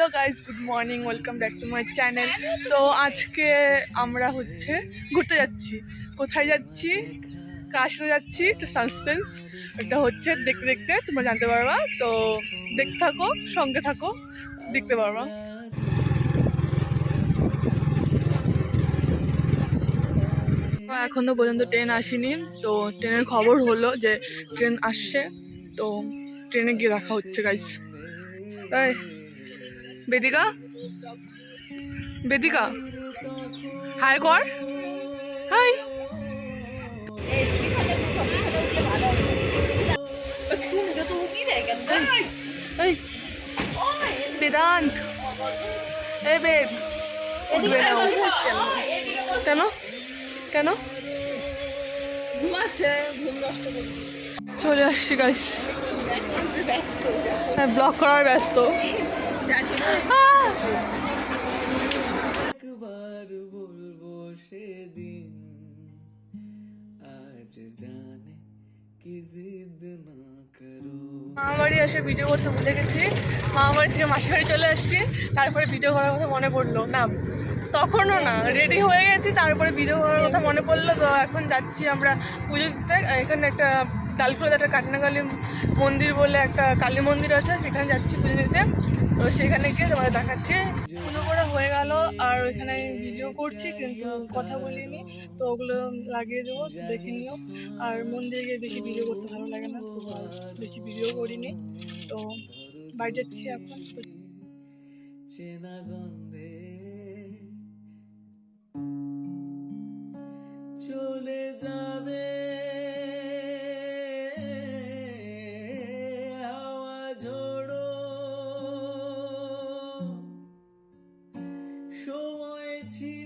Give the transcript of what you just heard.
Hello guys good morning welcome back to my channel তো আজকে আমরা হচ্ছে ঘুরতে যাচ্ছি। কোথায় যাচ্ছি? সাথে যাচ্ছি? একটু সাসপেন্স এটা হচ্ছে দেখতে দেখতে, তোমরা জানতে পারবা। তো দেখতে থাকো, সঙ্গে থাকো, দেখতে পারবা। এখনও পর্যন্ত ট্রেন আসেনি। তো ট্রেনের খবর হলো যে ট্রেন আসছে। তো ট্রেনে গিয়ে দেখা হচ্ছে গাইস তাই। বেদিকা? বেদিকা? হাই, কর। হাই। বেদান্ত। এই বেদ উঠবে না কেন? কেন? চলে আসছি ব্যস্ত হ্যাঁ ব্লক করার ব্যস্ত! একবার বলব সেদিন, আজ জানে কি জিদ না করো। মামা বাড়ি এসে ভিডিও করতে ভুলে গেছি। মামা বাড়ি থেকে মাসি বাড়ি চলে আসছি, তারপরে ভিডিও করার কথা মনে পড়ল। না, তখনও না রেডি হয়ে গেছি, তারপরে ভিডিও করার কথা মনে পড়ল। তো এখন যাচ্ছি আমরা পুজো দিতে। এখানে একটা ডালফুলাতে একটা কাটনাকালী মন্দির বলে একটা কালী মন্দির আছে, সেখানে যাচ্ছি পুজো দিতে। তো সেখানে গিয়ে তোমাদের দেখাচ্ছি। পুজো করা হয়ে গেল, আর ওইখানে ভিডিও করছি, কিন্তু কথা বলিনি। তো ওগুলো লাগিয়ে দেবো দেখে নিও। আর মন্দিরে গিয়ে বেশি ভিডিও করতে ভালো লাগে না, তো বেশি ভিডিও করিনি। তো বাড়ি যাচ্ছি এখন চেনা গন্ধে চলে যাবে ঝোড়ো সময় ছিল